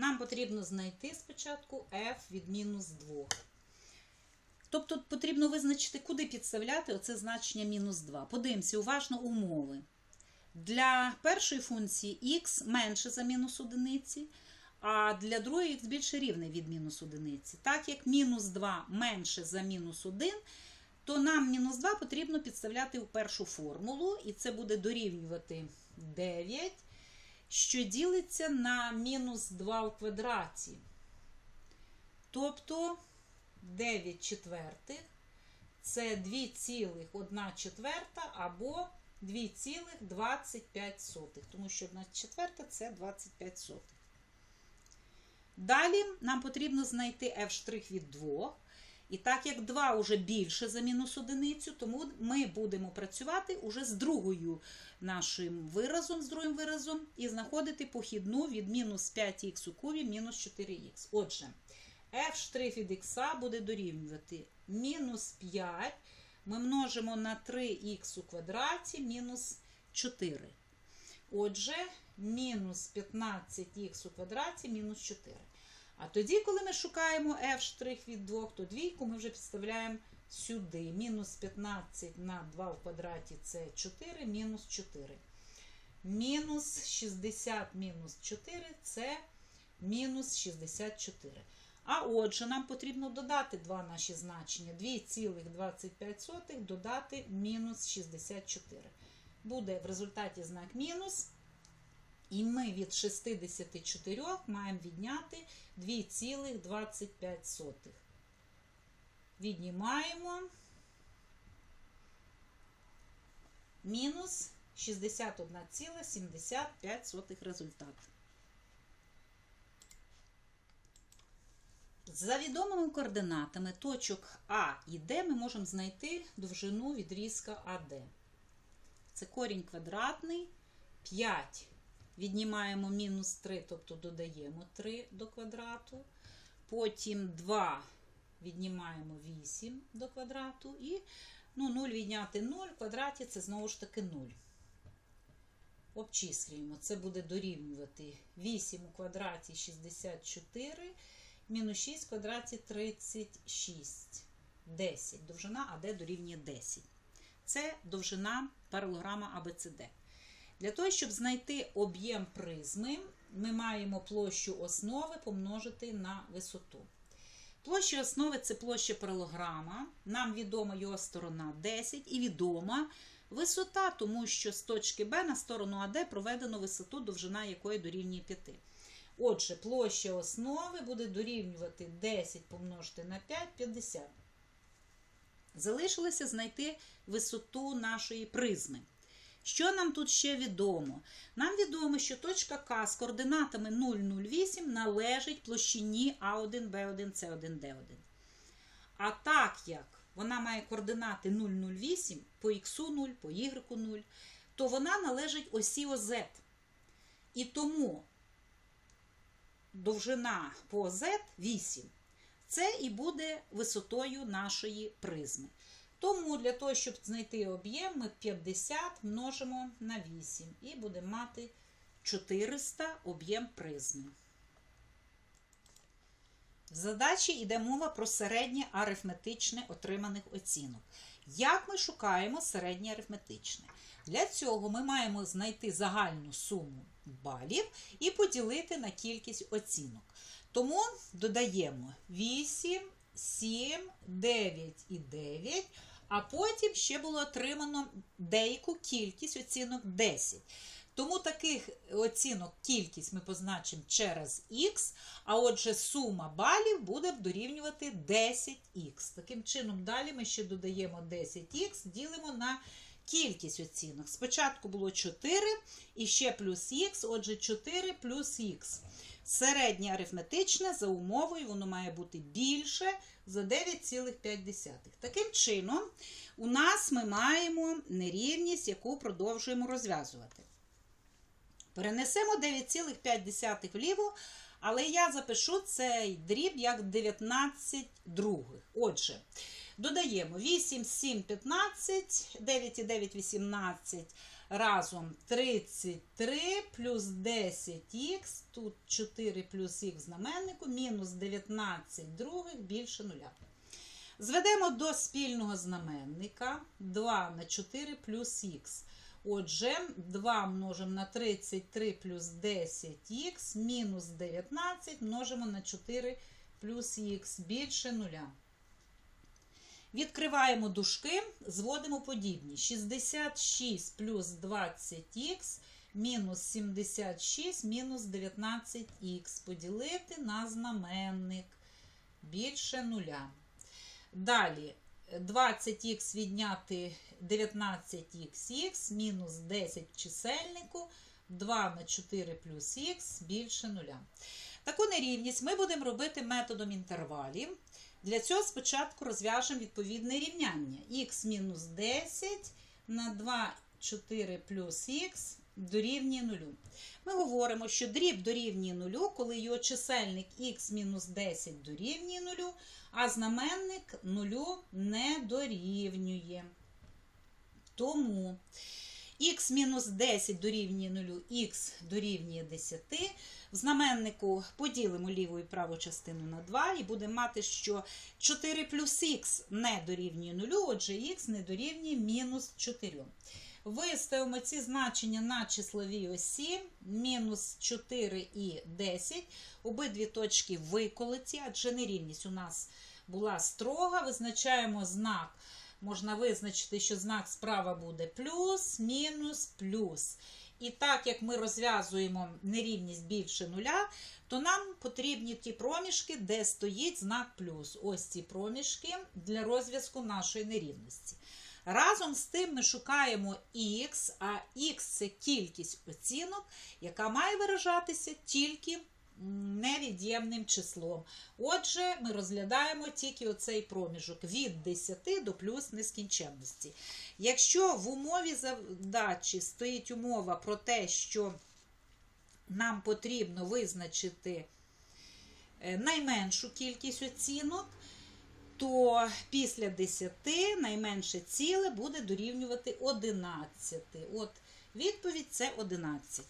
Нам потрібно знайти спочатку f від мінус 2. Тобто потрібно визначити, куди підставляти оце значення мінус 2. Подивимося уважно умови. Для першої функції х менше за мінус одиниці, а для другої х більше рівне від мінус одиниці. Так як мінус 2 менше за мінус 1, то нам мінус 2 потрібно підставляти в першу формулу, і це буде дорівнювати 9, що ділиться на мінус 2 у квадраті. Тобто 9 четвертих це 2,1 четверта або 2,25, тому що 1 четверта це 25 сотих. Далі нам потрібно знайти f' від 2. І так як 2 вже більше за мінус одиницю, тому ми будемо працювати уже з другою нашим виразом, з другим виразом, і знаходити похідну від мінус 5х у кубі мінус 4х. Отже, f' від х буде дорівнювати мінус 5. Ми множимо на 3х у квадраті мінус 4. Отже, мінус 15х у квадраті мінус 4. А тоді, коли ми шукаємо f' від 2, то двійку ми вже підставляємо сюди. Мінус 15 на 2 в квадраті це 4, мінус 4. Мінус 60 мінус 4 це мінус 64. А отже, нам потрібно додати два наші значення. 2,25 додати мінус 64. Буде в результаті знак мінус. І ми від 64 маємо відняти 2,25. Віднімаємо мінус 61,75 результат. За відомими координатами точок А і Д ми можемо знайти довжину відрізка АД. Це корінь квадратний 5 Віднімаємо мінус 3, тобто додаємо 3 до квадрату. Потім 2 віднімаємо 8 до квадрату. І ну, 0 відняти 0 в квадраті це знову ж таки 0. Обчислюємо. Це буде дорівнювати 8 у квадраті 64, мінус 6 в квадраті 36. 10. Довжина АД дорівнює 10. Це довжина паралограма ABCD. Для того, щоб знайти об'єм призми, ми маємо площу основи помножити на висоту. Площа основи це площа паралограма. Нам відома його сторона 10 і відома висота, тому що з точки Б на сторону АД проведено висоту, довжина якої дорівнює 5. Отже, площа основи буде дорівнювати 10 помножити на 5 50. Залишилося знайти висоту нашої призми. Що нам тут ще відомо? Нам відомо, що точка К з координатами 0,08 належить площині А1, Б1, С1, Д1. А так як вона має координати 0,08 по х 0, по y 0, то вона належить осі ОЗ. І тому довжина по ОЗ 8. Це і буде висотою нашої призми. Тому для того, щоб знайти об'єм, ми 50 множимо на 8 і будемо мати 400 об'єм призми. В задачі йде мова про середнє арифметичне отриманих оцінок. Як ми шукаємо середнє арифметичне? Для цього ми маємо знайти загальну суму балів і поділити на кількість оцінок. Тому додаємо 8, 7, 9 і 9. А потім ще було отримано деяку кількість оцінок 10. Тому таких оцінок кількість ми позначимо через х, а отже, сума балів буде дорівнювати 10х. Таким чином, далі ми ще додаємо 10х, ділимо на кількість оцінок. Спочатку було 4 і ще плюс х, отже, 4 плюс х. Середнє арифметичне за умовою воно має бути більше за 9,5. Таким чином, у нас ми маємо нерівність, яку продовжуємо розв'язувати. Перенесемо 9,5 вліво, але я запишу цей дріб як 19 других. Отже, Додаємо 8, 7, 15, 9 і 9, 18. Разом 33 плюс 10х, тут 4 плюс х знаменнику, мінус 19 других більше нуля. Зведемо до спільного знаменника 2 на 4 плюс х. Отже, 2 множимо на 33 плюс 10х, мінус 19 множимо на 4 плюс х більше нуля. Відкриваємо дужки, зводимо подібні. 66 плюс 20х мінус 76 мінус 19х. Поділити на знаменник більше нуля. Далі 20х відняти 19х, мінус 10 в чисельнику, 2 на 4 плюс х більше нуля. Таку нерівність ми будемо робити методом інтервалів. Для цього спочатку розв'яжемо відповідне рівняння. х мінус 10 на 2, 4 плюс х дорівнює 0. Ми говоримо, що дріб дорівнює 0, коли його чисельник х мінус 10 дорівнює 0, а знаменник 0 не дорівнює. Тому х мінус 10 дорівнює 0, х дорівнює 10. В знаменнику поділимо ліву і праву частину на 2 і будемо мати, що 4 плюс х не дорівнює 0, отже х не дорівнює мінус 4. Виставимо ці значення на числовій осі, мінус 4 і 10. Обидві точки виколиті, адже нерівність у нас була строга. Визначаємо знак. Можна визначити, що знак справа буде плюс, мінус, плюс. І так як ми розв'язуємо нерівність більше нуля, то нам потрібні ті проміжки, де стоїть знак плюс. Ось ці проміжки для розв'язку нашої нерівності. Разом з тим ми шукаємо х, а х це кількість оцінок, яка має виражатися тільки невід'ємним числом. Отже, ми розглядаємо тільки оцей проміжок від 10 до плюс нескінченності. Якщо в умові задачі стоїть умова про те, що нам потрібно визначити е, найменшу кількість оцінок, то після 10 найменше ціле буде дорівнювати 11. От відповідь це 11.